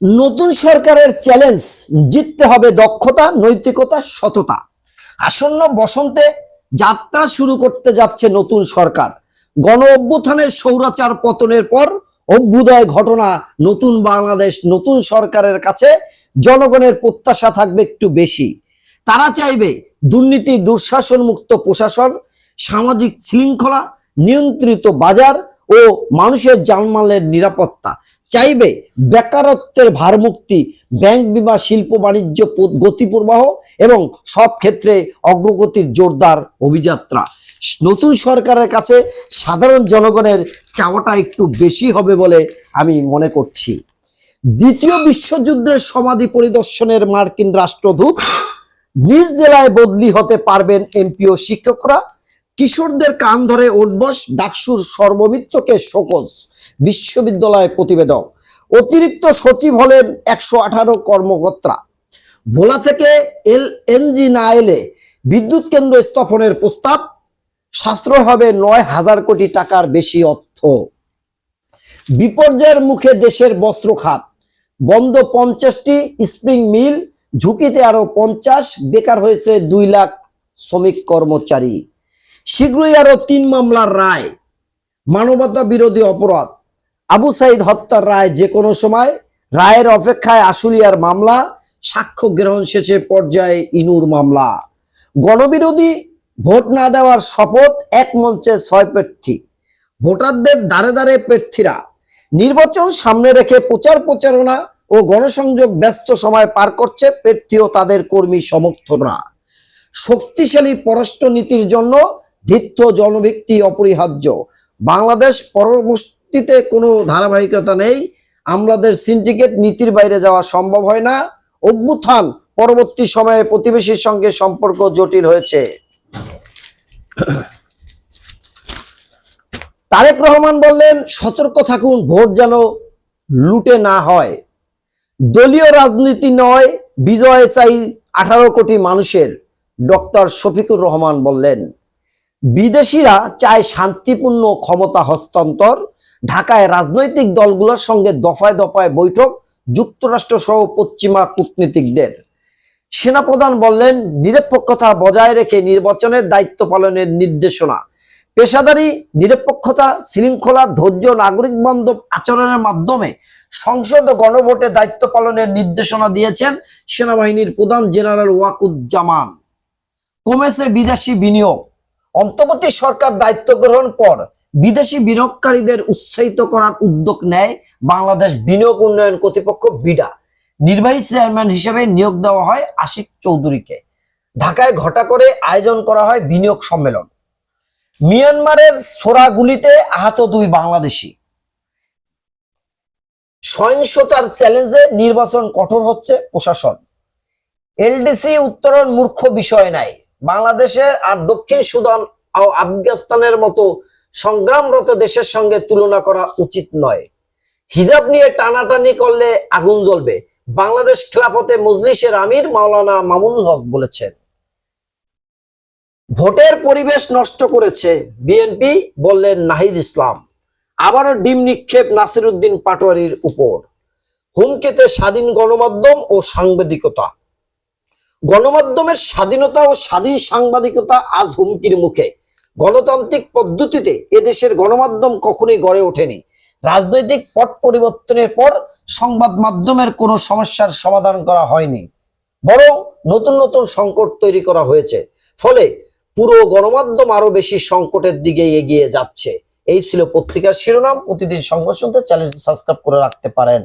নতুন সরকারের চ্যালেঞ্জ জিততে হবে দক্ষতা, নৈতিকতা, সততা। আসন্ন বসন্তে যাত্রা শুরু করতে যাচ্ছে নতুন সরকার। গণ অভ্যুত্থানের সৌরাচার পতনের পর অভ্যুদয় ঘটনা নতুন বাংলাদেশ, নতুন সরকারের কাছে জনগণের প্রত্যাশা থাকবে একটু বেশি। তারা চাইবে দুর্নীতি দুঃশাসন মুক্ত প্রশাসন, সামাজিক শৃঙ্খলা, নিয়ন্ত্রিত বাজার ও মানুষের জানমালের নিরাপত্তা। চাইবে বেকারত্বের ভারমুক্তি, ব্যাংক বিমা, শিল্প বাণিজ্য গতি প্রবাহ এবং সব ক্ষেত্রে অগ্রগতির জোরদার অভিযাত্রা। নতুন সরকারের কাছে সাধারণ জনগণের চাওয়াটা একটু বেশি হবে বলে আমি মনে করছি। দ্বিতীয় বিশ্বযুদ্ধের সমাধি পরিদর্শনের মার্কিন রাষ্ট্রদূত নিজ জেলায় বদলি হতে পারবেন এমপিও শিক্ষকরা। কিশোরদের কান ধরে উঠবস ডাকসুর সর্বমিত্রকে শোকজ বিশ্ববিদ্যালয় প্রতিবেদক। অতিরিক্ত সচিব হলেন একশো আঠারো কর্মকর্তা। ভোলা থেকে এল এনজি না এলে বিদ্যুৎ কেন্দ্র স্থাপনের প্রস্তাব, সাশ্রয় হবে নয় হাজার কোটি টাকার বেশি অর্থ। বিপর্যয়ের মুখে দেশের বস্ত্র খাত, বন্ধ পঞ্চাশটি স্প্রিং মিল, ঝুঁকিতে আরও পঞ্চাশ, বেকার হয়েছে দুই লাখ শ্রমিক কর্মচারী। শীঘ্রই আরও তিন মামলার রায় মানবতা বিরোধী অপরাধ, আবু সাইদ হত্যার রায় যে কোনো সময়, রায়ের অপেক্ষায় আশুলিয়ার মামলা, সাক্ষ্য গ্রহণ শেষে পর্যায়ে ইনুর মামলা। গণবিরোধী ভোট না দেওয়ার শপথ এক মঞ্চে ছয় প্রার্থী ভোটারদের দাঁড়ে দাঁড়ে প্রার্থীরা নির্বাচন সামনে রেখে প্রচার প্রচারণা ও গণসংযোগ ব্যস্ত সময় পার করছে প্রার্থী ও তাদের কর্মী সমর্থকরা। শক্তিশালী পররাষ্ট্র নীতির জন্য ধিত্য জনভিত্তি অপরিহার্য। বাংলাদেশ পরবর্তীতে কোনো ধারাবাহিকতা নেই। আমলাদের সিন্ডিকেট নীতির বাইরে যাওয়া সম্ভব হয় না। অভ্যুত্থান পরবর্তী সময়ে প্রতিবেশীর সঙ্গে সম্পর্ক জটিল হয়েছে। তারেক রহমান বললেন, সতর্ক থাকুন, ভোট যেন লুটে না হয়। দলীয় রাজনীতি নয়, বিজয় চাই আঠারো কোটি মানুষের, ডক্টর শফিকুর রহমান বললেন। বিদেশিরা চায় শান্তিপূর্ণ ক্ষমতা হস্তান্তর। ঢাকায় রাজনৈতিক দলগুলোর সঙ্গে দফায় দফায় বৈঠক যুক্তরাষ্ট্র সহ পশ্চিমা কূটনীতিকদের। সেনাপ্রধান বললেন, নিরপেক্ষতা বজায় রেখে নির্বাচনের দায়িত্ব পালনের নির্দেশনা। পেশাদারি নিরপেক্ষতা, শৃঙ্খলা, ধৈর্য, নাগরিক বান্ধব আচরণের মাধ্যমে সংসদ গণভোটে দায়িত্ব পালনের নির্দেশনা দিয়েছেন সেনাবাহিনীর প্রধান জেনারেল ওয়াকুজ্জামান। কমেছে বিদেশি বিনিয়োগ। অন্তর্বর্তী সরকার দায়িত্ব গ্রহণ পর বিদেশি বিনিয়োগকারীদের উৎসাহিত করার উদ্যোগ নেয় বাংলাদেশ বিনিয়োগ উন্নয়ন কর্তৃপক্ষ বিডা। নির্বাহী চেয়ারম্যান হিসেবে নিয়োগ দেওয়া হয় আশিক চৌধুরীকে। ঢাকায় ঘটা করে আয়োজন করা হয় বিনিয়োগ সম্মেলন। মিয়ানমারের সোরাগুলিতে আহত দুই বাংলাদেশি। সহিংসতার চ্যালেঞ্জে নির্বাচন কঠোর হচ্ছে প্রশাসন। এলডিসি উত্তরণ মূর্খ বিষয় নাই। বাংলাদেশের আর দক্ষিণ সুদান ও আফগানিস্তানের মতো সংগ্রামরত দেশের সঙ্গে তুলনা করা উচিত নয়। হিজাব নিয়ে টানাটানি করলে আগুন জ্বলবে। বাংলাদেশ খেলাফতে মজলিসের আমির মাওলানা মামুনুল হক বলেছেন। ভোটের পরিবেশ নষ্ট করেছে বিএনপি বললেন নাহিদ ইসলাম। আবারও ডিম নিক্ষেপ নাসিরুদ্দিন পাটোয়ারির উপর। হুমকিতে স্বাধীন গণমাধ্যম ও সাংবাদিকতা। গণমাধ্যমের স্বাধীনতা ও স্বাধীন সাংবাদিকতা আজ হুমকির মুখে। গণতান্ত্রিক পদ্ধতিতে এদেশের গণমাধ্যম কখনোই গড়ে ওঠেনি। রাজনৈতিক পট পরিবর্তনের পর সংবাদ মাধ্যমের কোনো সমস্যার সমাধান করা হয়নি। বরং নতুন নতুন সংকট তৈরি করা হয়েছে। ফলে পুরো গণমাধ্যম আরও বেশি সংকটের দিকে এগিয়ে যাচ্ছে। এই ছিল পত্রিকার শিরোনাম। প্রতিদিন সংবাদ শুনতে চ্যানেলটি সাবস্ক্রাইব করে রাখতে পারেন।